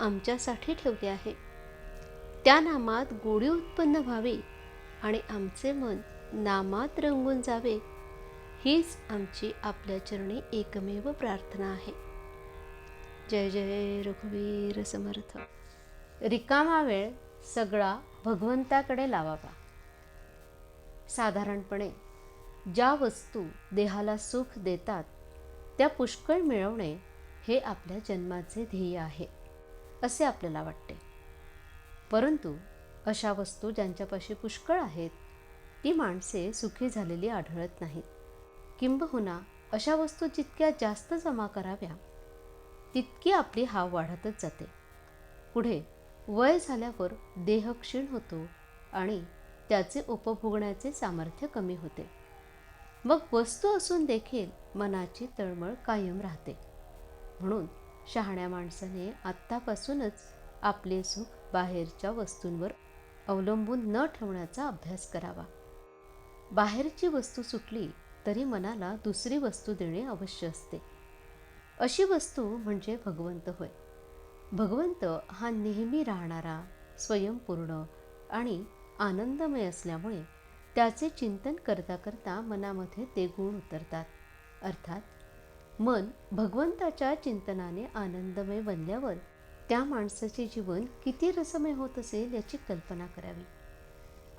आमच्यासाठी ठेवले आहे. त्या नामात गोडी उत्पन्न व्हावी आणि आमचे मन नामात रंगून जावे हीच आमची आपल्या चरणी एकमेव प्रार्थना आहे. जय जय रघुवीर समर्थ. रिकामा वेळ सगळा भगवंताकडे लावावा. साधारणपणे ज्या वस्तू देहाला सुख देतात त्या पुष्कळ मिळवणे हे आपल्या जन्माचे ध्येय आहे. असे आपल्याला वाटते. परंतु अशा वस्तू ज्यांच्यापाशी पुष्कळ आहेत ती माणसे सुखी झालेली आढळत नाहीत. किंबहुना अशा वस्तू जितक्या जास्त जमा कराव्या तितकी आपली हाव वाढतच जाते. पुढे वय झाल्यावर देह क्षीण होतो आणि त्याचे उपभोगण्याचे सामर्थ्य कमी होते. मग वस्तू असून देखील मनाची तळमळ कायम राहते. म्हणून शहाण्या माणसाने आत्तापासूनच आपले सुख बाहेरच्या वस्तूंवर अवलंबून न ठेवण्याचा अभ्यास करावा. बाहेरची वस्तू सुटली तरी मनाला दुसरी वस्तू देणे अवश्य असते. अशी वस्तू म्हणजे भगवंत होय. भगवंत हा नेहमी राहणारा स्वयंपूर्ण आणि आनंदमय असल्यामुळे त्याचे चिंतन करता करता मनामध्ये ते गुण उतरतात. अर्थात मन भगवंताच्या चिंतनाने आनंदमय बनल्यावर त्या माणसाचे जीवन किती रसमय होत असेल याची कल्पना करावी.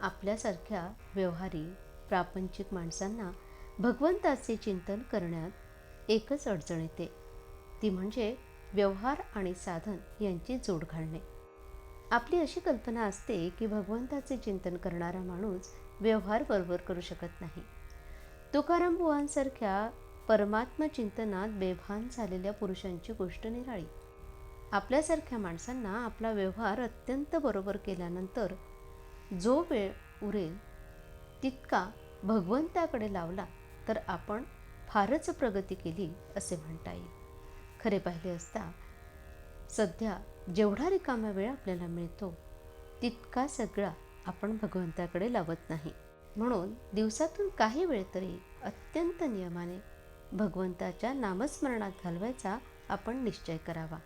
आपल्यासारख्या व्यवहारी प्रापंचिक माणसांना भगवंताचे चिंतन करण्यात एकच अडचण येते. ती म्हणजे व्यवहार आणि साधन यांची जोड घालणे. आपली अशी कल्पना असते की भगवंताचे चिंतन करणारा माणूस व्यवहार बरोबर करू शकत नाही. तुकाराम बुवांसारख्या परमात्मा चिंतनात बेभान झालेल्या पुरुषांची गोष्ट निराळी. आपल्यासारख्या माणसांना आपला व्यवहार अत्यंत बरोबर केल्यानंतर जो वेळ उरेल तितका भगवंताकडे लावला तर आपण फारच प्रगती केली असे म्हणता येईल. खरे पाहिले असता सध्या जेवढा रिकामा वेळ आपल्याला मिळतो तितका सगळा आपण भगवंताकडे लावत नाही. म्हणून दिवसातून काही वेळ तरी अत्यंत नियमाने भगवंताच्या नामस्मरणात घालवायचा आपण निश्चय करावा.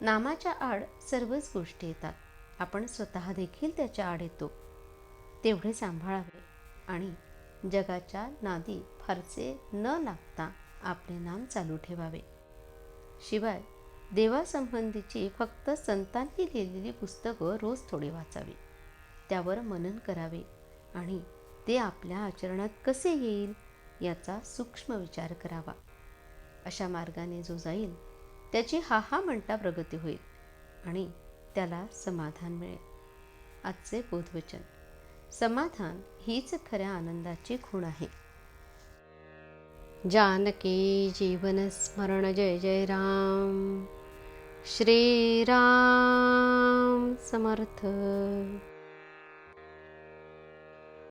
नामाच्या आड सर्वच गोष्टी येतात. आपण स्वतः देखील त्याच्या आड येतो. तेवढे सांभाळावे आणि जगाच्या नादी फारसे न लागता आपले नाम चालू ठेवावे. शिवाय देवासंबंधीची फक्त संतांनी लिहिलेली पुस्तकं रोज थोडी वाचावी. त्यावर मनन करावे आणि ते आपल्या आचरणात कसे येईल? याचा सूक्ष्म विचार करावा. अशा मार्गाने जो जाईल त्याची हा हा म्हणता प्रगती होईल आणि त्याला समाधान मिळेल. आजचे बोधवचन. समाधान हीच खऱ्या आनंदाची खूण आहे. जानकी जीवन स्मरण जय जय राम. श्रीराम समर्थ.